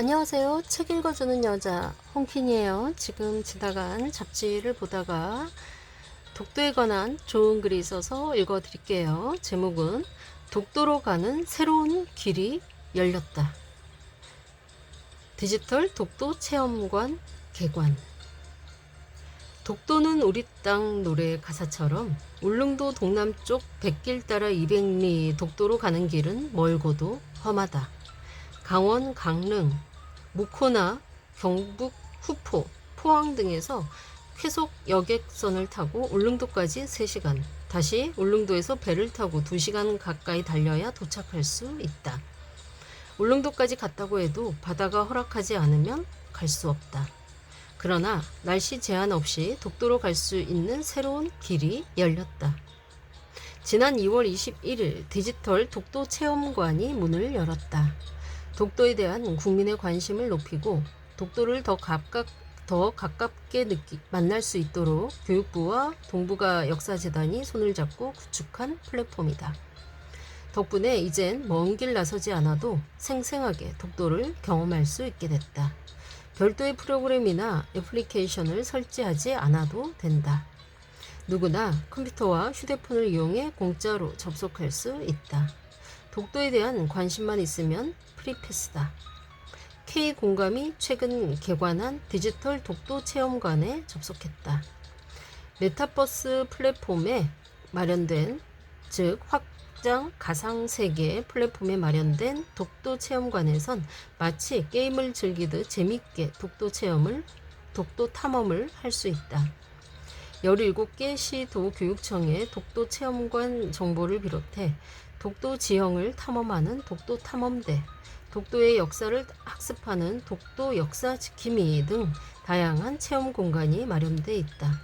안녕하세요. 책 읽어주는 여자 홍킨이에요. 지금 지나간 잡지를 보다가 독도에 관한 좋은 글이 있어서 읽어드릴게요. 제목은 독도로 가는 새로운 길이 열렸다. 디지털 독도 체험관 개관. 독도는 우리 땅 노래 가사처럼 울릉도 동남쪽 백길 따라 200리 독도로 가는 길은 멀고도 험하다. 강원, 강릉, 무코나, 경북, 후포, 포항 등에서 쾌속 여객선을 타고 울릉도까지 3시간, 다시 울릉도에서 배를 타고 2시간 가까이 달려야 도착할 수 있다. 울릉도까지 갔다고 해도 바다가 허락하지 않으면 갈 수 없다. 그러나 날씨 제한 없이 독도로 갈 수 있는 새로운 길이 열렸다. 지난 2월 21일 디지털 독도 체험관이 문을 열었다. 독도에 대한 국민의 관심을 높이고 독도를 더 가깝 더 가깝게 느끼, 만날 수 있도록 교육부와 동북아 역사재단이 손을 잡고 구축한 플랫폼이다. 덕분에 이젠 먼 길 나서지 않아도 생생하게 독도를 경험할 수 있게 됐다. 별도의 프로그램이나 애플리케이션을 설치하지 않아도 된다. 누구나 컴퓨터와 휴대폰을 이용해 공짜로 접속할 수 있다. 독도에 대한 관심만 있으면 프리패스다. K 공감이 최근 개관한 디지털 독도 체험관에 접속했다. 메타버스 플랫폼에 마련된 즉 확장 가상 세계 플랫폼에 마련된 독도 체험관에선 마치 게임을 즐기듯 재밌게 독도 체험을 독도 탐험을 할 수 있다. 17개 시도 교육청의 독도 체험관 정보를 비롯해 독도 지형을 탐험하는 독도 탐험대, 독도의 역사를 학습하는 독도 역사 지킴이 등 다양한 체험 공간이 마련돼 있다.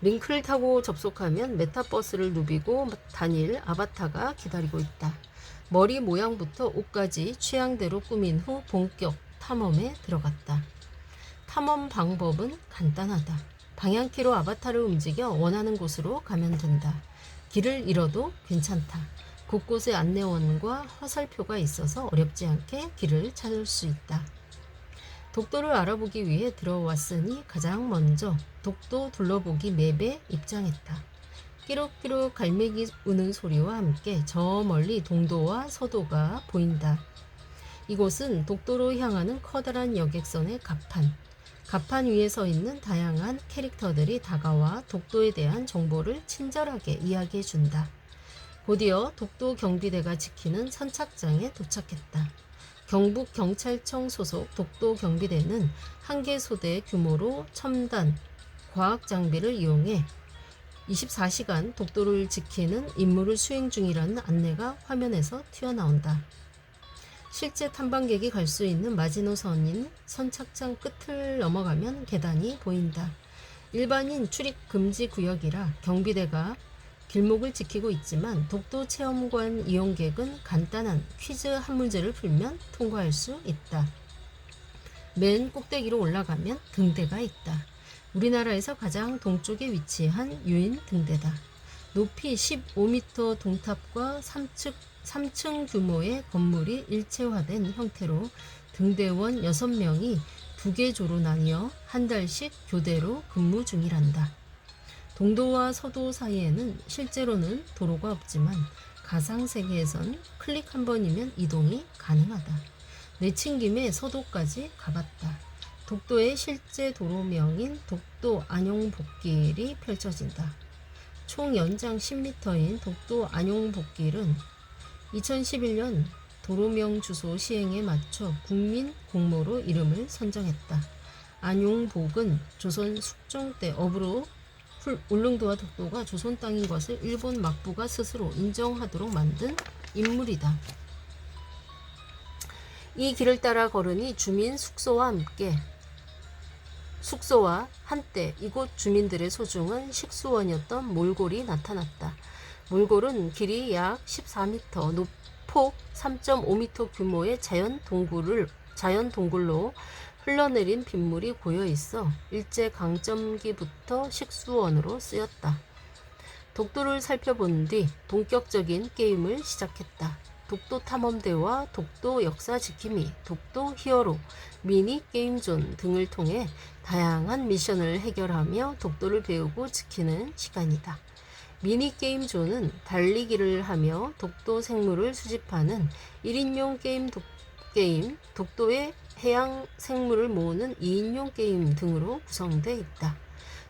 링크를 타고 접속하면 메타버스를 누비고 다닐 아바타가 기다리고 있다. 머리 모양부터 옷까지 취향대로 꾸민 후 본격 탐험에 들어갔다. 탐험 방법은 간단하다. 방향키로 아바타를 움직여 원하는 곳으로 가면 된다. 길을 잃어도 괜찮다. 곳곳에 안내원과 화살표가 있어서 어렵지 않게 길을 찾을 수 있다. 독도를 알아보기 위해 들어왔으니 가장 먼저 독도 둘러보기 맵에 입장했다. 끼룩끼룩 갈매기 우는 소리와 함께 저 멀리 동도와 서도가 보인다. 이곳은 독도로 향하는 커다란 여객선의 갑판. 갑판 위에 서 있는 다양한 캐릭터들이 다가와 독도에 대한 정보를 친절하게 이야기해 준다. 곧이어 독도 경비대가 지키는 선착장에 도착했다. 경북 경찰청 소속 독도 경비대는 한 개 소대 규모로 첨단 과학 장비를 이용해 24시간 독도를 지키는 임무를 수행 중이라는 안내가 화면에서 튀어나온다. 실제 탐방객이 갈 수 있는 마지노선인 선착장 끝을 넘어가면 계단이 보인다. 일반인 출입 금지 구역이라 경비대가 길목을 지키고 있지만 독도 체험관 이용객은 간단한 퀴즈 한 문제를 풀면 통과할 수 있다. 맨 꼭대기로 올라가면 등대가 있다. 우리나라에서 가장 동쪽에 위치한 유인 등대다. 높이 15m 동탑과 3층, 3층 규모의 건물이 일체화된 형태로 등대원 6명이 두 개 조로 나뉘어 한 달씩 교대로 근무 중이란다. 동도와 서도 사이에는 실제로는 도로가 없지만 가상 세계에선 클릭 한 번이면 이동이 가능하다. 내친 김에 서도까지 가봤다. 독도의 실제 도로명인 독도 안용복길이 펼쳐진다. 총 연장 10m인 독도 안용복길은 2011년 도로명 주소 시행에 맞춰 국민 공모로 이름을 선정했다. 안용복은 조선 숙종 때 업으로 풀- 울릉도와 독도가 조선 땅인 것을 일본 막부가 스스로 인정하도록 만든 인물이다. 이 길을 따라 걸으니 주민 숙소와 함께 숙소와 한때 이곳 주민들의 소중한 식수원이었던 몰골이 나타났다. 몰골은 길이 약 14m, 높, 폭 3.5m 규모의 자연 동굴을 자연 동굴로 흘러내린 빗물이 고여 있어 일제 강점기부터 식수원으로 쓰였다. 독도를 살펴본 뒤 본격적인 게임을 시작했다. 독도 탐험대와 독도 역사 지킴이, 독도 히어로, 미니 게임존 등을 통해 다양한 미션을 해결하며 독도를 배우고 지키는 시간이다. 미니 게임존은 달리기를 하며 독도 생물을 수집하는 1인용 게임, 독, 게임, 독도의 해양 생물을 모으는 2인용 게임 등으로 구성되어 있다.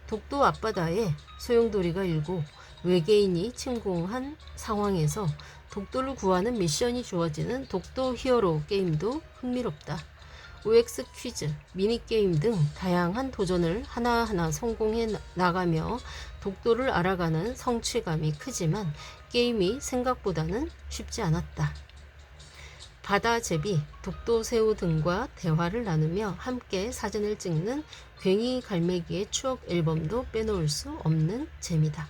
독도 앞바다에 소용돌이가 일고 외계인이 침공한 상황에서 독도를 구하는 미션이 주어지는 독도 히어로 게임도 흥미롭다. OX 퀴즈, 미니게임 등 다양한 도전을 하나하나 성공해 나- 나가며 독도를 알아가는 성취감이 크지만 게임이 생각보다는 쉽지 않았다. 바다 제비, 독도 새우 등과 대화를 나누며 함께 사진을 찍는 괭이 갈매기의 추억 앨범도 빼놓을 수 없는 재미다.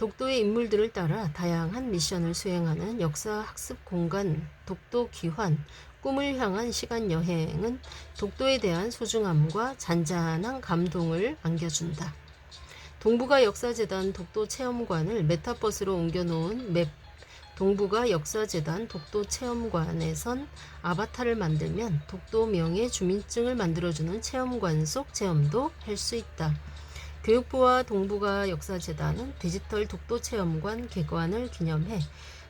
독도의 인물들을 따라 다양한 미션을 수행하는 역사 학습 공간 독도 기환 꿈을 향한 시간 여행은 독도에 대한 소중함과 잔잔한 감동을 안겨준다. 동북아 역사재단 독도 체험관을 메타버스로 옮겨놓은 맵 동북아 역사재단 독도 체험관에선 아바타를 만들면 독도 명예 주민증을 만들어주는 체험관 속 체험도 할 수 있다. 교육부와 동북아 역사재단은 디지털 독도 체험관 개관을 기념해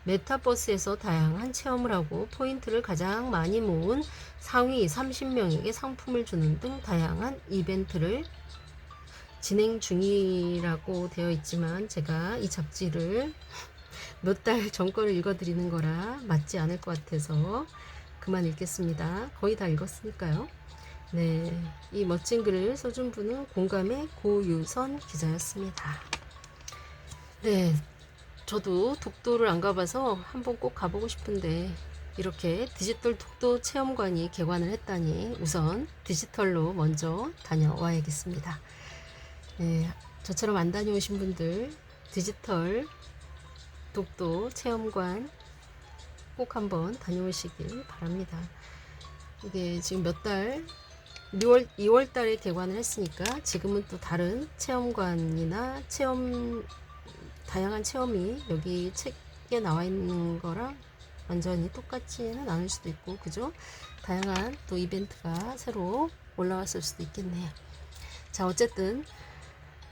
메타버스에서 다양한 체험을 하고 포인트를 가장 많이 모은 상위 30명에게 상품을 주는 등 다양한 이벤트를 진행 중이라고 되어 있지만 제가 이 잡지를 몇 달 전 거를 읽어드리는 거라 맞지 않을 것 같아서 그만 읽겠습니다. 거의 다 읽었으니까요. 네, 이 멋진 글을 써준 분은 공감의 고유선 기자였습니다. 네, 저도 독도를 안 가봐서 한번 꼭 가보고 싶은데 이렇게 디지털 독도 체험관이 개관을 했다니 우선 디지털로 먼저 다녀와야겠습니다. 네, 저처럼 안 다녀오신 분들 디지털 독도 체험관 꼭 한번 다녀오시길 바랍니다. 이게 지금 몇 달, 6월, 2월 달에 개관을 했으니까 지금은 또 다른 체험관이나 체험, 다양한 체험이 여기 책에 나와 있는 거랑 완전히 똑같지는 않을 수도 있고, 그죠? 다양한 또 이벤트가 새로 올라왔을 수도 있겠네요. 자, 어쨌든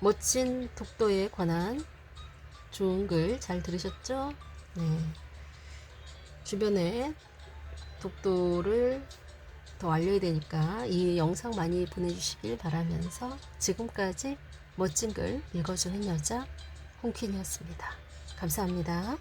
멋진 독도에 관한 좋은 글 잘 들으셨죠? 네. 주변에 독도를 더 알려야 되니까 이 영상 많이 보내주시길 바라면서 지금까지 멋진 글 읽어주는 여자 홍퀸이었습니다. 감사합니다.